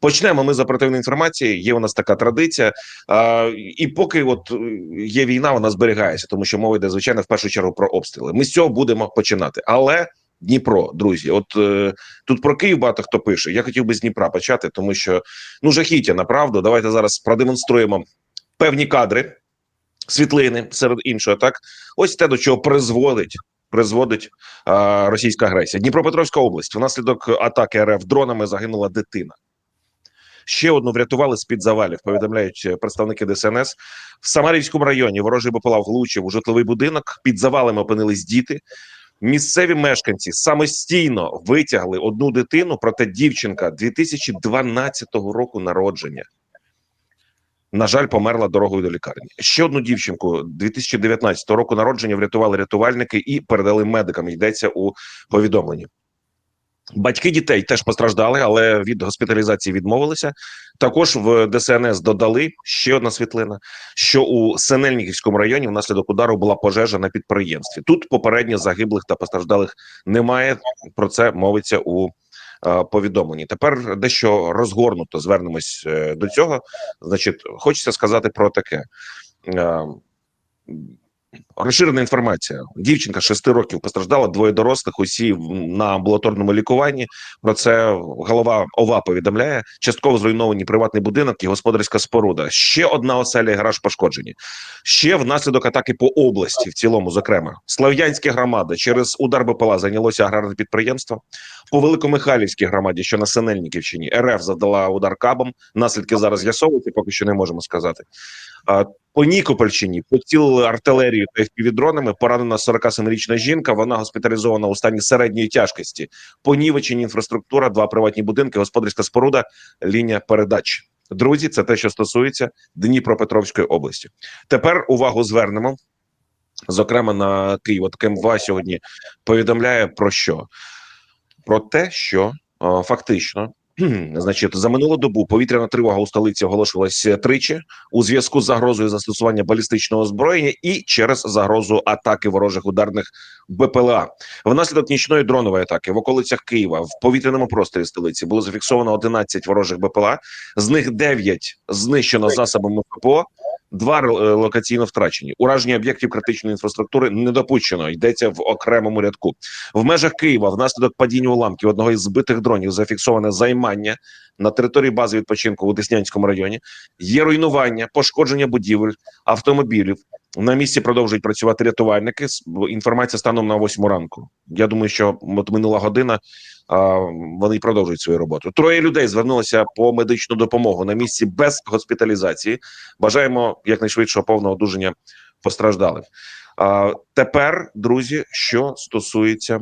Почнемо ми з оперативної інформації. Є у нас така традиція, а, і поки от е, є війна, вона зберігається, тому що мова йде звичайно в першу чергу про обстріли. Ми з цього будемо починати. Але Дніпро, друзі, от е, тут про Київ багато хто пише. Я хотів би з Дніпра почати, тому що ну жахіття направду. Давайте зараз продемонструємо певні кадри, світлини серед іншого. Так, ось те, до чого призводить. Призводить а, російська агресія. Дніпропетровська область. Внаслідок атаки РФ дронами загинула дитина. Ще одну врятували з під завалів. Повідомляють е, представники ДСНС в Самарівському районі. Ворожий БПЛА влучив у житловий будинок. Під завалами опинились діти. Місцеві мешканці самостійно витягли одну дитину, проте дівчинка 2012 року народження. На жаль, померла дорогою до лікарні. Ще одну дівчинку 2019 року народження врятували рятувальники і передали медикам. Йдеться у повідомленні. Батьки дітей теж постраждали, але від госпіталізації відмовилися. Також в ДСНС додали ще одна світлина, що у Синельниківському районі внаслідок удару була пожежа на підприємстві. Тут попередньо загиблих та постраждалих немає. Про це мовиться у е, повідомленні. Тепер дещо розгорнуто звернемось е, до цього. Значить, хочеться сказати про таке. Е, Розширена інформація. Дівчинка 6 років постраждала, двоє дорослих, усі на амбулаторному лікуванні. Про це голова ОВА повідомляє. Частково зруйновані приватний будинок і господарська споруда. Ще одна оселя і гараж пошкоджені. Ще внаслідок атаки по області, в цілому, зокрема, Слав'янська громада через удар БПЛА зайнялося аграрне підприємство. По Великомихайлівській громаді, що на Синельниківщині, РФ завдала удар кабом. Наслідки зараз з'ясовуються, поки що не можемо сказати. По Нікопольщині поцілили артилерію та FPV-дронами. Поранена 47-річна жінка. Вона госпіталізована у стані середньої тяжкості. Понівечені інфраструктура, два приватні будинки, господарська споруда, лінія передач. Друзі, це те, що стосується Дніпропетровської області. Тепер увагу звернемо. Зокрема, на Київ. От КМВА сьогодні повідомляє про що? Про те, що о, фактично, значить, за минулу добу повітряна тривога у столиці оголошувалася тричі у зв'язку з загрозою застосування балістичного озброєння і через загрозу атаки ворожих ударних БПЛА. Внаслідок нічної дронової атаки в околицях Києва в повітряному просторі столиці було зафіксовано 11 ворожих БПЛА, з них 9 знищено засобами ППО. Два е, локаційно втрачені. Ураження об'єктів критичної інфраструктури не допущено. Йдеться в окремому рядку. В межах Києва внаслідок падіння уламків одного із збитих дронів зафіксоване займання на території бази відпочинку у Деснянському районі. Є руйнування, пошкодження будівель, автомобілів. На місці продовжують працювати рятувальники. Інформація станом на 8 ранку. Я думаю, що от минула година. А, вони продовжують свою роботу. Троє людей звернулося по медичну допомогу на місці без госпіталізації. Бажаємо якнайшвидшого повного одужання постраждалих. А, тепер, друзі, що стосується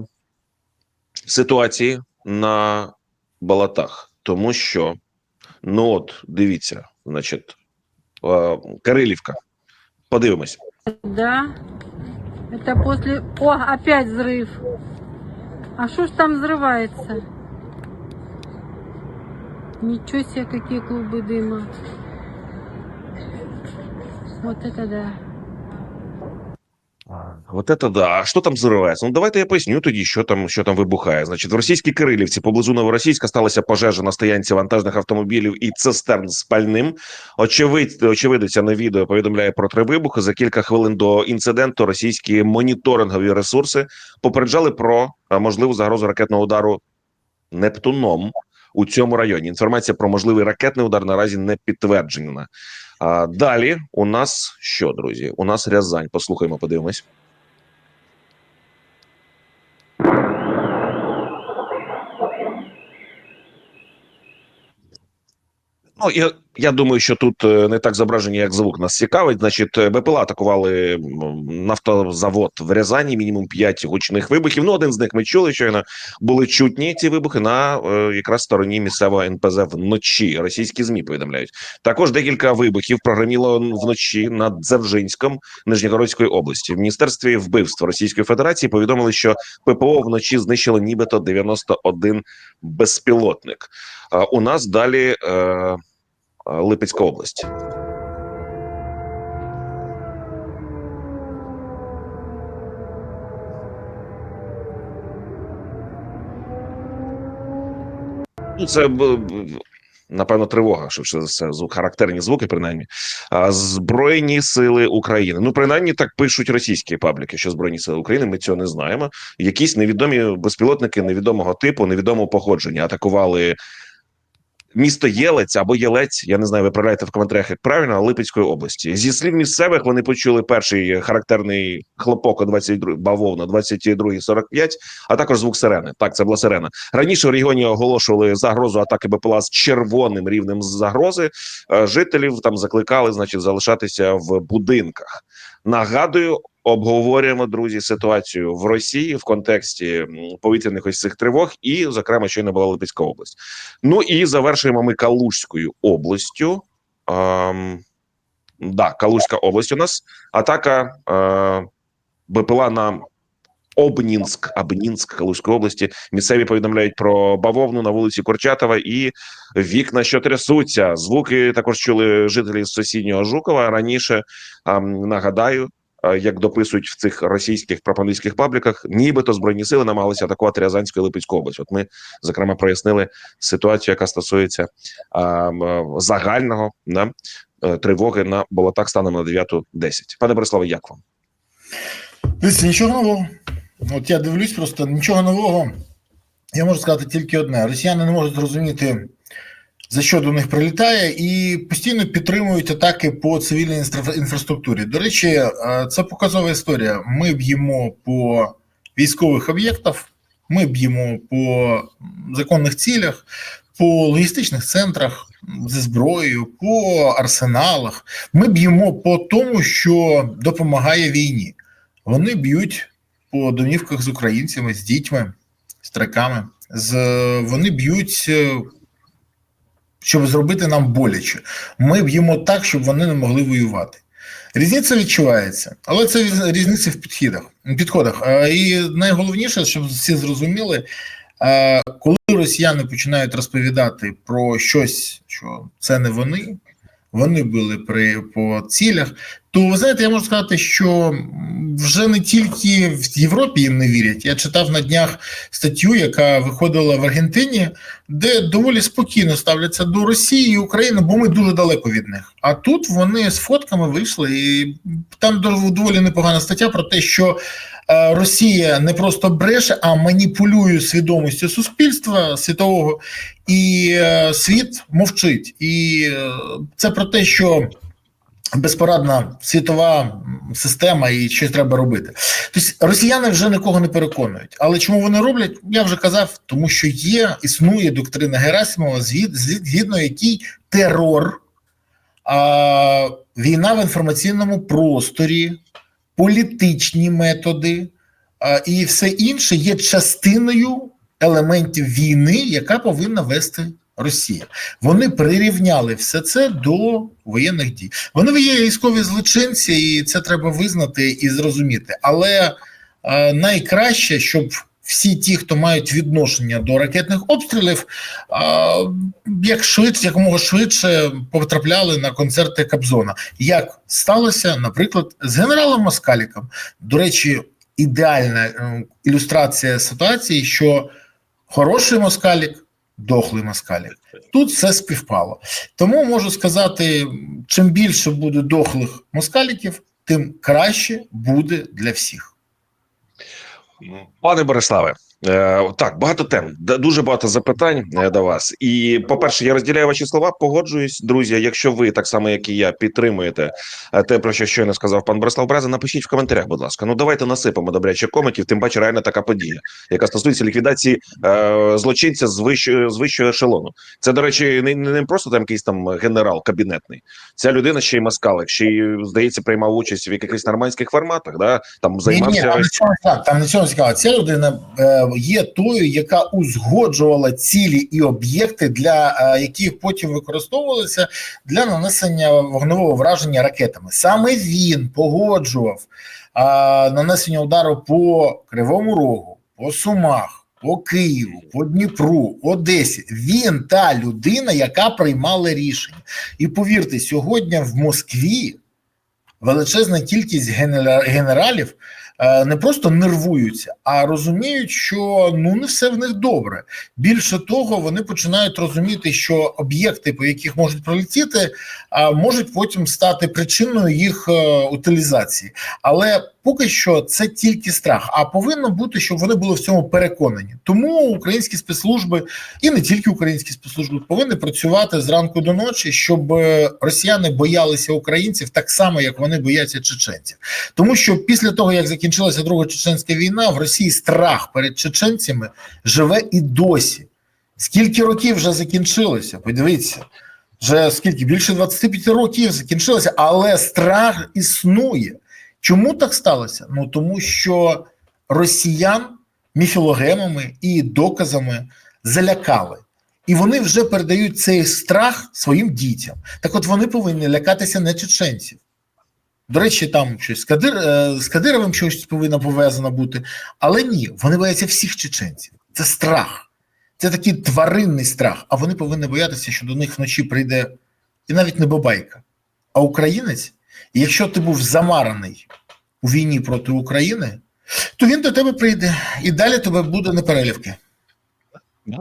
ситуації на балатах, тому що ну от дивіться, значить, Кирилівка. Подивимось. Да. Это после... О, опять взрыв. А что ж там взрывается? Ничего себе, какие клубы дыма. Вот это да. Вот это да. А що там взривається? Ну давайте я поясню тоді, що там, що там вибухає. Значить, в російській Кирилівці поблизу Новоросійська сталася пожежа на стоянці вантажних автомобілів і цистерн з пальним. Очевидь, очевидиця на відео повідомляє про три вибухи. За кілька хвилин до інциденту російські моніторингові ресурси попереджали про можливу загрозу ракетного удару Нептуном у цьому районі. Інформація про можливий ракетний удар наразі не підтверджена. А далі у нас що, друзі? У нас Рязань. Послухаємо, подивимось. Ну, я, я думаю, що тут е, не так зображення, як звук нас цікавить. Значить, е, БПЛА атакували нафтозавод в Рязані, мінімум 5 гучних вибухів. Ну, один з них ми чули, щойно були чутні ці вибухи на е, якраз стороні місцевого НПЗ вночі. Російські ЗМІ повідомляють. Також декілька вибухів прогреміло вночі над Дзержинськом Нижньогородської області. В міністерстві вбивства Російської Федерації повідомили, що ППО вночі знищило нібито 91 безпілотник. А у нас далі е, Липецька область. Ну, Це напевно, тривога, що все характерні звуки, принаймні. Збройні сили України. Ну, принаймні, так пишуть російські пабліки, що Збройні сили України. Ми цього не знаємо. Якісь невідомі безпілотники невідомого типу, невідомого походження атакували місто Єлець або Єлець. Я не знаю, ви правляєте в коментарях як правильно, Липецької області. Зі слів місцевих вони почули перший характерний хлопок о 22 бавовна 22.45, а також звук сирени. Так, це була сирена. Раніше в регіоні оголошували загрозу атаки БПЛА з червоним рівнем загрози. Е, Жителів там закликали, значить, залишатися в будинках. Нагадую, обговорюємо друзі ситуацію в Росії в контексті повітряних ось цих тривог, і зокрема, щойно була Липецька область. Ну і завершуємо ми Калужською областю. Ем, да, Калужська область у нас атака е, БПЛА на Обнінськ, Обнінськ Калужської області. Місцеві повідомляють про бавовну на вулиці Курчатова і вікна, що трясуться. Звуки також чули жителі з сусіднього Жукова. Раніше ем, нагадаю, як дописують в цих російських пропагандистських пабліках, нібито збройні сили намагалися атакувати Рязанську і Липецьку область. От ми зокрема прояснили ситуацію, яка стосується ем, е, загального да, е, тривоги на болотах станом на 9.10. Пане Бориславе, як вам? Дивіться, нічого нового. От я дивлюсь, просто нічого нового. Я можу сказати тільки одне: росіяни не можуть зрозуміти, за що до них прилітає, і постійно підтримують атаки по цивільній інфра- інфраструктурі. До речі, е, це показова історія. Ми б'ємо по військових об'єктах, ми б'ємо по законних цілях, по логістичних центрах зі зброєю, по арсеналах. Ми б'ємо по тому, що допомагає війні. Вони б'ють по домівках з українцями, з дітьми, з траками. З, вони б'ють, е, щоб зробити нам боляче. Ми б'ємо так, щоб вони не могли воювати. Різниця відчувається, але це різ- різниця в підходах. підходах. І найголовніше, щоб всі зрозуміли, коли росіяни починають розповідати про щось, що це не вони, вони були при по цілях. То ви знаєте, я можу сказати, що вже не тільки в Європі їм не вірять. Я читав на днях статтю, яка виходила в Аргентині, де доволі спокійно ставляться до Росії і України, бо ми дуже далеко від них. А тут вони з фотками вийшли, і там доволі непогана стаття про те, що е, Росія не просто бреше, а маніпулює свідомістю суспільства світового, і е, світ мовчить. І е, це про те, що безпорадна світова система і щось треба робити. Тобто росіяни вже нікого не переконують. Але чому вони роблять? Я вже казав, тому що є, існує доктрина Герасимова, згідно якій терор, а, війна в інформаційному просторі, політичні методи а, і все інше є частиною елементів війни, яка повинна вести Росія. Вони прирівняли все це до воєнних дій. Вони є військові злочинці, і це треба визнати і зрозуміти. Але е, найкраще, щоб всі ті, хто мають відношення до ракетних обстрілів, е, як швидше, якомога швидше потрапляли на концерти Кобзона. Як сталося, наприклад, з генералом Москаліком. До речі, ідеальна е, ілюстрація ситуації, що хороший москалік, дохлий москалік. Тут все співпало. Тому можу сказати: чим більше буде дохлих москаліків, тим краще буде для всіх. Пане Бориславе, так багато тем, дуже багато запитань е, до вас. І по перше, я розділяю ваші слова. Погоджуюсь, друзі. Якщо ви так само, як і я, підтримуєте е, те, про що щойно сказав пан Борислав Браза, напишіть в коментарях, будь ласка. Ну давайте насипемо добряче комиків. Тим паче, реально така подія, яка стосується ліквідації е, злочинця з вищого з вищого ешелону. Це до речі, не, не просто там якийсь там генерал кабінетний. Ця людина ще й маскалик, ще й здається, приймав участь в якихось нормандських форматах. Да там Ні, ні, там цьому так, там не цьому цікаво. Ця людина е, є тою, яка узгоджувала цілі і об'єкти, для е, яких потім використовувалися для нанесення вогневого враження ракетами. Саме він погоджував е, нанесення удару по Кривому Рогу, по Сумах, по Києву, по Дніпру, Одесі. Він та людина, яка приймала рішення. І повірте, сьогодні в Москві величезна кількість генера- генералів не просто нервуються, а розуміють, що ну не все в них добре. Більше того, вони починають розуміти, що об'єкти, по яких можуть пролетіти, можуть потім стати причиною їх е, утилізації. Але поки що це тільки страх. А повинно бути, щоб вони були в цьому переконані. Тому українські спецслужби і не тільки українські спецслужби повинні працювати зранку до ночі, щоб е, росіяни боялися українців так само, як вони бояться чеченців. Тому що після того, як закінчилася друга чеченська війна, в Росії страх перед чеченцями живе і досі. Скільки років вже закінчилося? Подивіться, вже скільки більше 25 років закінчилося, але страх існує. Чому так сталося? Ну тому що росіян міфілогемами і доказами залякали. І вони вже передають цей страх своїм дітям. Так от вони повинні лякатися не чеченців. До речі, там щось з, Кадир, е, з Кадировим щось повинно пов'язано бути. Але ні, вони бояться всіх чеченців. Це страх. Це такий тваринний страх. А вони повинні боятися, що до них вночі прийде і навіть не бабайка, а українець. Якщо ти був замараний у війні проти України, то він до тебе прийде і далі тебе буде неперелівки. Да.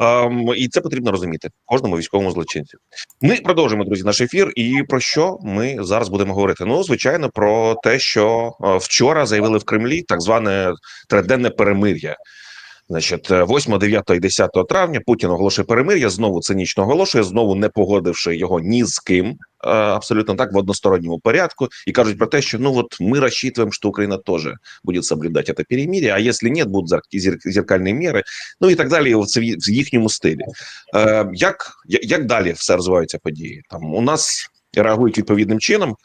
Ем, і це потрібно розуміти кожному військовому злочинцю. Ми продовжуємо, друзі, наш ефір. І про що ми зараз будемо говорити? Ну, звичайно, про те, що е, вчора заявили в Кремлі так зване триденне перемир'я. Значить, е, 8, 9 і 10 травня Путін оголошує перемир'я, знову цинічно оголошує, знову не погодивши його ні з ким, е, абсолютно так в односторонньому порядку, і кажуть про те, що ну от ми рассчитываем, що Україна теж буде соблюдати це перемир'я, а якщо ні, будуть зер- зер- зеркальні міри, ну і так далі. в їхньому стилі. Е, як, як далі все розвиваються події? Там у нас реагують відповідним чином.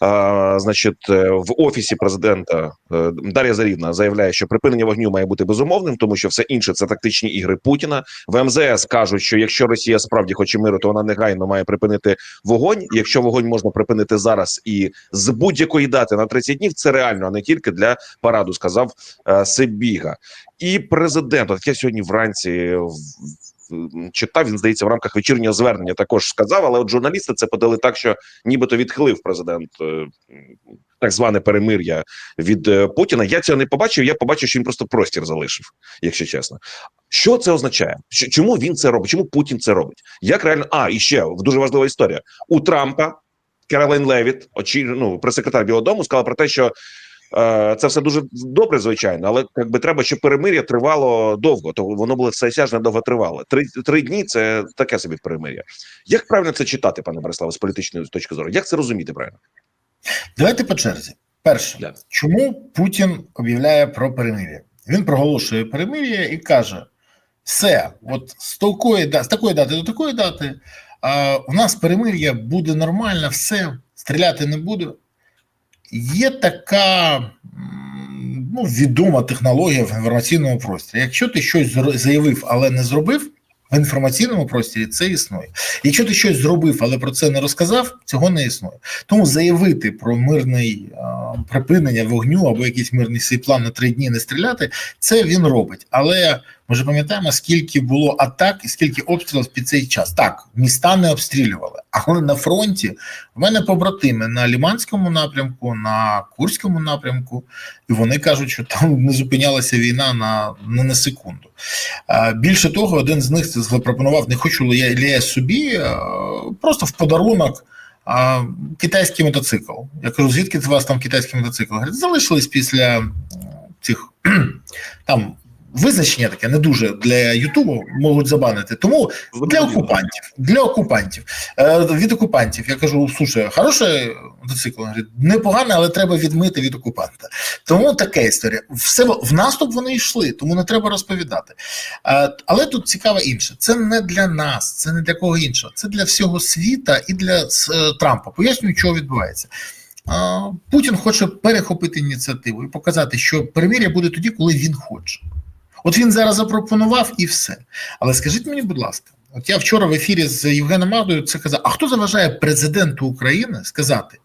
А, значить, е, в офісі президента е, Дар'я Зарівна заявляє, що припинення вогню має бути безумовним, тому що все інше це тактичні ігри Путіна. В МЗС кажуть, що якщо Росія справді хоче миру, то вона негайно має припинити вогонь. Якщо вогонь можна припинити зараз і з будь-якої дати на 30 днів, це реально, а не тільки для параду, сказав е, Сибіга. І президент, от я сьогодні вранці читав, він здається, в рамках вечірнього звернення також сказав, але от журналісти це подали так, що нібито відхилив президент е, так зване перемир'я від е, Путіна. Я цього не побачив. Я побачив, що він просто простір залишив, якщо чесно. Що це означає? Чому він це робить? Чому Путін це робить? Як реально? А, і ще дуже важлива історія у Трампа. Керолайн Левіт, очі, ну, прес-секретар Білого Дому, сказала про те, що це все дуже добре, звичайно, але якби треба, щоб перемир'я тривало довго, то воно було всесяжне довго тривало. Три, три дні це таке собі перемир'я. Як правильно це читати, пане Бориславе, з політичної точки зору? Як це розуміти правильно? Давайте по черзі. Перше, Да. чому Путін об'являє про перемир'я? Він проголошує перемир'я і каже: все, от з такої, з такої дати до такої дати, а, у нас перемир'я буде нормально, все, стріляти не буде. Є така ну, відома технологія в інформаційному просторі. Якщо ти щось заявив, але не зробив, в інформаційному просторі це існує. Якщо ти щось зробив, але про це не розказав, цього не існує. Тому заявити про мирний припинення вогню або якийсь мирний свій план на три дні не стріляти, це він робить. Але ми ж пам'ятаємо, скільки було атак і скільки обстрілів під цей час. Так, міста не обстрілювали, але на фронті в мене побратими на Ліманському напрямку, на Курському напрямку, і вони кажуть, що там не зупинялася війна на, на, на секунду. Більше того, один з них запропонував: не хочу я, собі просто в подарунок. А, китайський мотоцикл. Я кажу, звідки у вас там китайський мотоцикл? Говорять, залишились після цих там визначення таке не дуже для Ютубу можуть забанити. Тому для окупантів. Для окупантів. Е, від окупантів. Я кажу: слушай, хороший мотоцикл. Непоганий, але треба відмити від окупанта. Тому така історія. Все в наступ вони йшли, тому не треба розповідати. Е, але тут цікаво інше. Це не для нас, це не для кого іншого. Це для всього світа і для е, Трампа. Пояснюю, що відбувається. Путін хоче перехопити ініціативу і показати, що перемир'я буде тоді, коли він хоче. От він зараз запропонував і все. Але скажіть мені, будь ласка, от я вчора в ефірі з Євгеном Магдою це казав: а хто заважає президенту України сказати: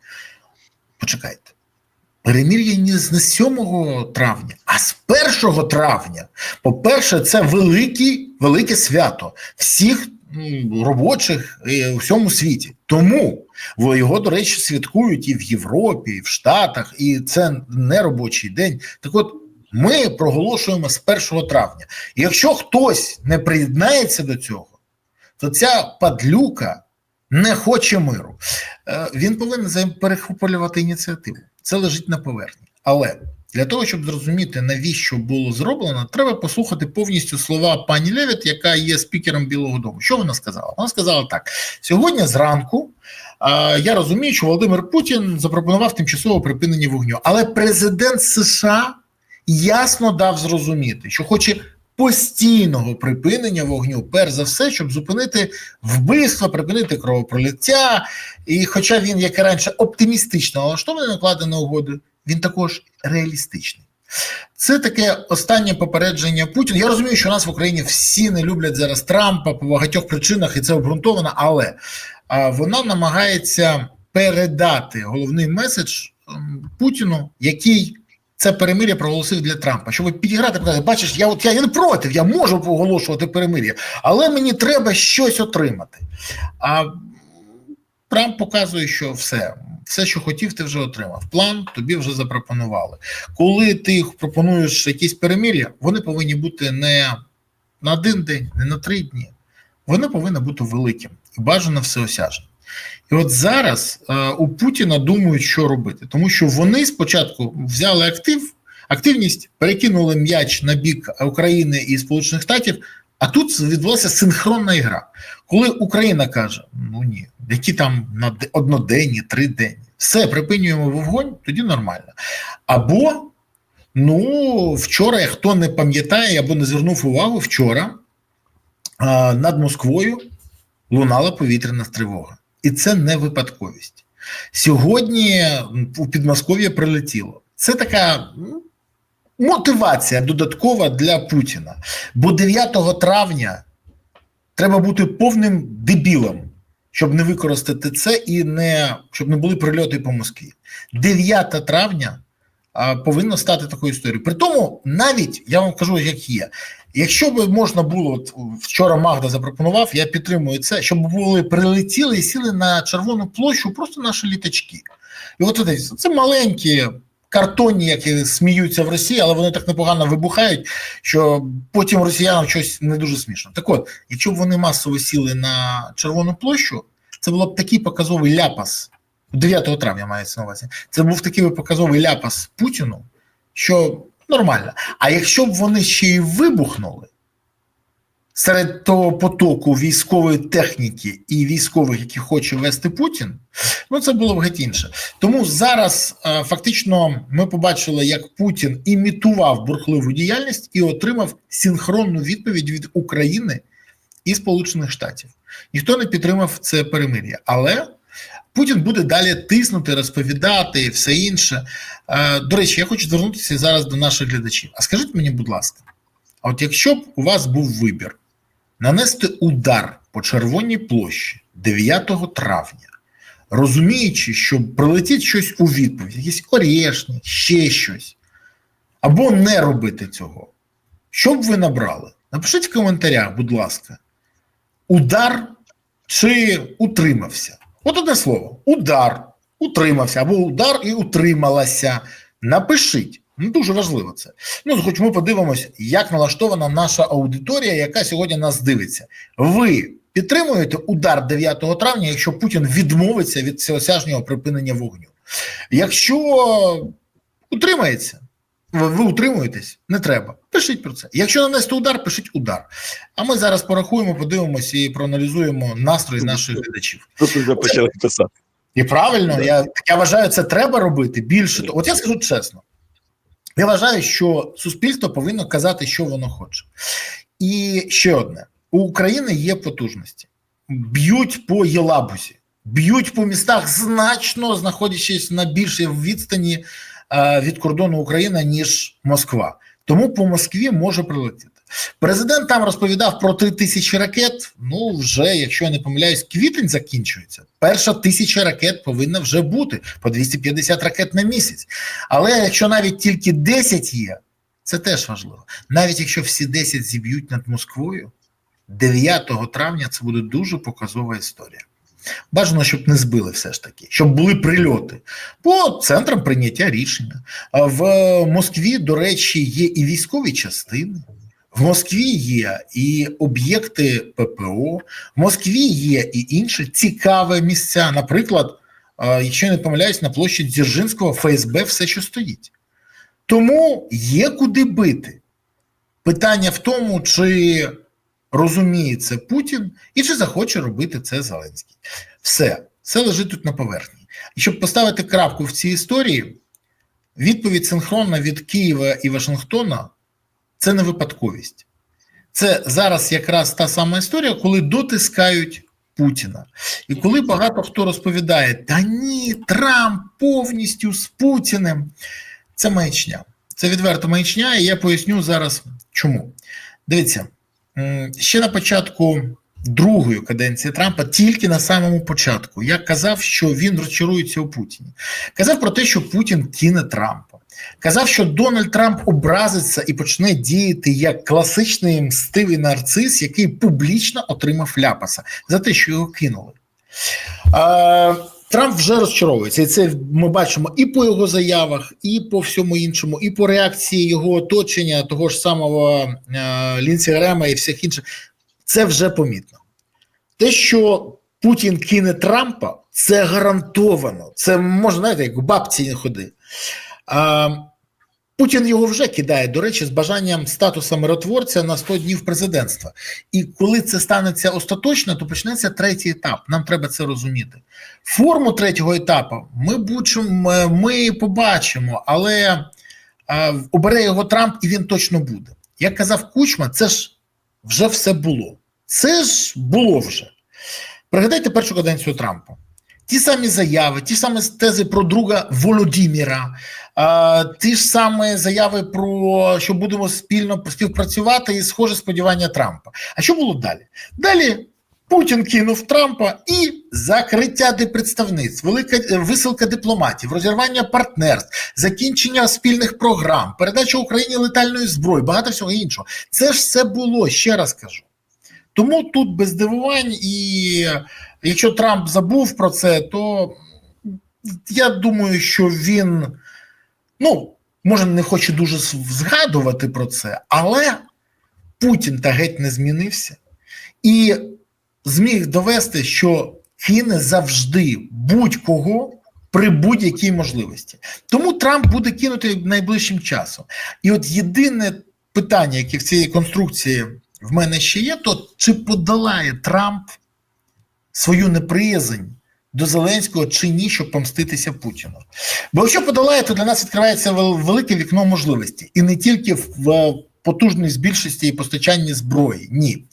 почекайте, перемир'я не з 7 травня, а з 1 травня. По-перше, це великий, велике свято всіх робочих е, у всьому світі. Тому його, до речі, святкують і в Європі, і в Штатах, і це не робочий день. Так от ми проголошуємо з 1 травня. І якщо хтось не приєднається до цього, то ця падлюка не хоче миру. Е, Він повинен перехоплювати ініціативу. Це лежить на поверхні. Але для того, щоб зрозуміти, навіщо було зроблено, треба послухати повністю слова пані Левіт, яка є спікером Білого Дому. Що вона сказала? Вона сказала так: сьогодні зранку. а, Я розумію, що Володимир Путін запропонував тимчасове припинення вогню, але президент США ясно дав зрозуміти, що хоче постійного припинення вогню, перш за все, щоб зупинити вбивства, припинити кровопролиття. І хоча він, як і раніше, оптимістично налаштований накладені угоди, він також реалістичний. Це таке останнє попередження Путіна. Я розумію, що нас в Україні всі не люблять зараз Трампа по багатьох причинах, і це обґрунтовано, але вона намагається передати головний меседж ем, Путіну, який це перемир'я проголосив для Трампа. Щоб підіграти, показати, бачиш, я от я, я не проти, я можу оголошувати перемир'я, але мені треба щось отримати. А Трамп показує, що все, все, що хотів, ти вже отримав. План тобі вже запропонували. Коли ти пропонуєш якісь перемир'я, вони повинні бути не на один день, не на три дні. Вони повинні бути великим і бажано всеосяжним. І от зараз е, у Путіна думають, що робити, тому що вони спочатку взяли актив, активність, перекинули м'яч на бік України і Сполучених Штатів. А тут відбулася синхронна ігра. Коли Україна каже: ну ні, які там на де- одноденні, триденні, все, припинюємо вогонь, тоді нормально. Або, ну, вчора, хто не пам'ятає або не звернув увагу, вчора над Москвою лунала повітряна тривога. І це не випадковість. Сьогодні у Підмосков'я прилетіло. Це така ну, мотивація додаткова для Путіна. Бо 9 травня треба бути повним дебілом, щоб не використати це і не щоб не були прильоти по Москві. 9 травня повинно стати такою історією. При тому, навіть я вам кажу, як є. Якщо б можна було, от вчора Магда запропонував, я підтримую це, щоб були прилетіли і сіли на червону площу просто наші літачки. І от це маленькі картонні, які сміються в Росії, але вони так непогано вибухають, що потім росіянам щось не дуже смішно. Так от, якщо б вони масово сіли на червону площу, це було б такий показовий ляпас. 9 травня мається на увазі. Це був такий показовий ляпас Путіну, що нормально. А якщо б вони ще й вибухнули серед того потоку військової техніки і військових, які хоче вести Путін, ну це було б геть інше. Тому зараз е, фактично ми побачили, як Путін імітував бурхливу діяльність і отримав синхронну відповідь від України і Сполучених Штатів. Ніхто не підтримав це перемир'я, але Путін буде далі тиснути, розповідати і все інше. Е, До речі, я хочу звернутися зараз до наших глядачів. А скажіть мені, будь ласка, а от якщо б у вас був вибір нанести удар по Червоній площі 9 травня, розуміючи, що прилетить щось у відповідь, якісь орешник, ще щось, або не робити цього, що б ви набрали? Напишіть в коментарях, будь ласка, удар чи утримався? От одне слово: удар, утримався, або удар і утрималася. Напишіть. Ну, дуже важливо це. Ну, хоч ми подивимось, як налаштована наша аудиторія, яка сьогодні нас дивиться. Ви підтримуєте удар 9 травня, якщо Путін відмовиться від всеосяжнього припинення вогню. Якщо утримається, ви, ви утримуєтесь, не треба. Пишіть про це. Якщо нанести удар, пишіть удар. А ми зараз порахуємо, подивимося і проаналізуємо настрої наших глядачів. Тут вже почали писати. І правильно, я, я вважаю, це треба робити більше. От я скажу чесно. Я вважаю, що суспільство повинно казати, що воно хоче. І ще одне: у України є потужності, б'ють по Єлабузі, б'ють по містах, значно знаходячись на більшій відстані від кордону України, ніж Москва. Тому по Москві може прилетіти. Президент там розповідав про три тисячі ракет. Ну, вже, якщо я не помиляюсь, квітень закінчується. Перша тисяча ракет повинна вже бути по 250 ракет на місяць. Але якщо навіть тільки 10 є, це теж важливо. Навіть якщо всі 10 зіб'ють над Москвою, 9 травня це буде дуже показова історія. Бажано, щоб не збили все ж таки, щоб були прильоти по центрам прийняття рішення. В Москві, до речі, є і військові частини. В Москві є і об'єкти ППО, в Москві є і інші цікаві місця. Наприклад, е, якщо я не помиляюсь, на площі Дзержинського ФСБ все, що стоїть. Тому є куди бити. Питання в тому, чи розуміє це Путін і чи захоче робити це Зеленський. Все, це лежить тут на поверхні. І щоб поставити крапку в цій історії, відповідь синхронна від Києва і Вашингтона це не випадковість. Це зараз якраз та сама історія, коли дотискають Путіна. І коли багато хто розповідає, та ні, Трамп повністю з Путіним, це маячня. Це відверта маячня, і я поясню зараз чому. Дивіться, ще на початку другої каденції Трампа, тільки на самому початку, я казав, що він розчарується у Путіні. Казав про те, що Путін кине Трампа. Казав, що Дональд Трамп образиться і почне діяти як класичний мстивий нарцис, який публічно отримав ляпаса за те, що його кинули. Трамп вже розчаровується, і це ми бачимо і по його заявах, і по всьому іншому, і по реакції його оточення, того ж самого е, Лінсі Грема і всіх інших. Це вже помітно. Те, що Путін кине Трампа, це гарантовано. Це можна знаєте, як бабці не ходи. А, Путін його вже кидає, до речі, з бажанням статусу миротворця на 100 днів президентства. І коли це станеться остаточно, то почнеться третій етап. Нам треба це розуміти. Форму третього етапу ми будемо, ми побачимо, але а, обере його Трамп, і він точно буде. Як казав Кучма, це ж вже все було. Це ж було вже. Пригадайте першу каденцію Трампа. Ті самі заяви, ті самі тези про друга Володимира, а, ті ж самі заяви про що будемо спільно співпрацювати і схоже сподівання Трампа. А що було далі? Далі Путін кинув Трампа і закриття дипредставництв, велика е, висилка дипломатів, розірвання партнерств, закінчення спільних програм, передача Україні летальної зброї, багато всього іншого. Це ж все було, ще раз кажу. Тому тут без дивувань, і якщо Трамп забув про це, то я думаю, що він ну, може, не хоче дуже згадувати про це, але Путін та геть не змінився і зміг довести, що кине завжди будь-кого при будь-якій можливості. Тому Трамп буде кинути найближчим часом. І от єдине питання, яке в цій конструкції в мене ще є, то чи подолає Трамп свою неприязнь до Зеленського чи ні, щоб помститися Путіну? Бо якщо подолає, то для нас відкривається велике вікно можливості, і не тільки в потужній збільшості і постачанні зброї. Ні.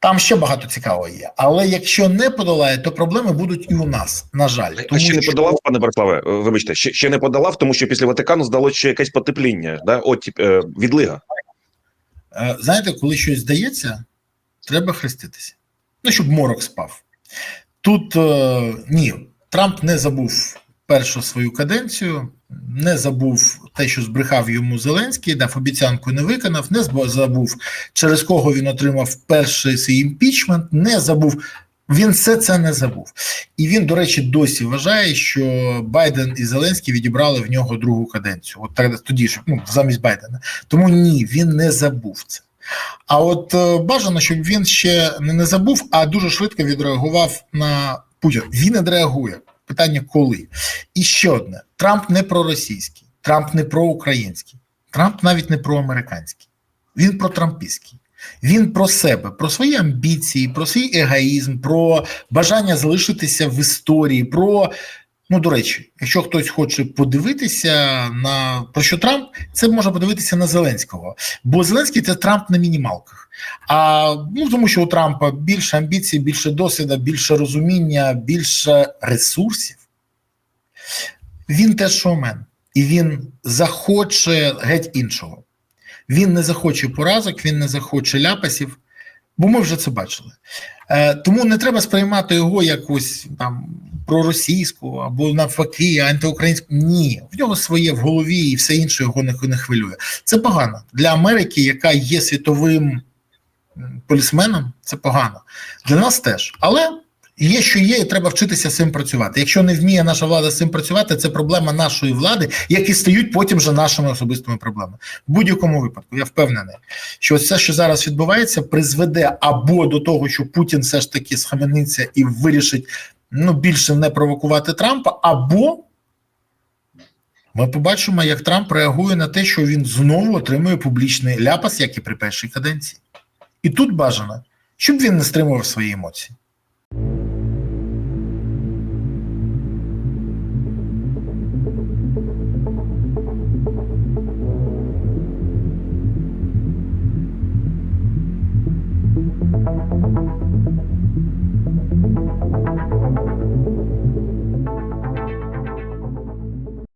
Там ще багато цікавого є. Але якщо не подолає, то проблеми будуть і у нас. На жаль, а ще не подолав, пане Бориславе. Вибачте, ще, ще не подолав, тому що після Ватикану здалося ще якесь потепління, да? От е, відлига. Знаєте, коли щось здається, треба хреститися. Ну, щоб морок спав. Тут е, ні, Трамп не забув першу свою каденцію, не забув те, що збрехав йому Зеленський, дав обіцянку, не виконав, не забув, через кого він отримав перший свій імпічмент, не забув. Він все це не забув. І він, до речі, досі вважає, що Байден і Зеленський відібрали в нього другу каденцію. От тоді ж ну, замість Байдена. Тому ні, він не забув це. А от е, бажано, щоб він ще не забув, а дуже швидко відреагував на Путін. Він не реагує. Питання коли. І ще одне: Трамп не проросійський, Трамп не проукраїнський, Трамп навіть не проамериканський. Він протрампійський. Він про себе, про свої амбіції, про свій егоїзм, про бажання залишитися в історії. про... Ну, до речі, якщо хтось хоче подивитися на про що Трамп, це може подивитися на Зеленського. Бо Зеленський це Трамп на мінімалках. А ну тому, що у Трампа більше амбіцій, більше досвіду, більше розуміння, більше ресурсів. Він теж шоумен, і він захоче геть іншого. Він не захоче поразок, він не захоче ляпасів, бо ми вже це бачили. Е, Тому не треба сприймати його якось там проросійську або навпаки, антиукраїнську. Ні, в нього своє в голові і все інше його не, не хвилює. Це погано для Америки, яка є світовим полісменом. це погано. Для нас теж. Але є, що є, і треба вчитися з цим працювати. Якщо не вміє наша влада з цим працювати, це проблема нашої влади, які стають потім вже нашими особистими проблемами. В будь-якому випадку, я впевнений, що все, що зараз відбувається, призведе або до того, що Путін все ж таки схамениться і вирішить ну, більше не провокувати Трампа, або ми побачимо, як Трамп реагує на те, що він знову отримує публічний ляпас, як і при першій каденції. І тут бажано, щоб він не стримував свої емоції.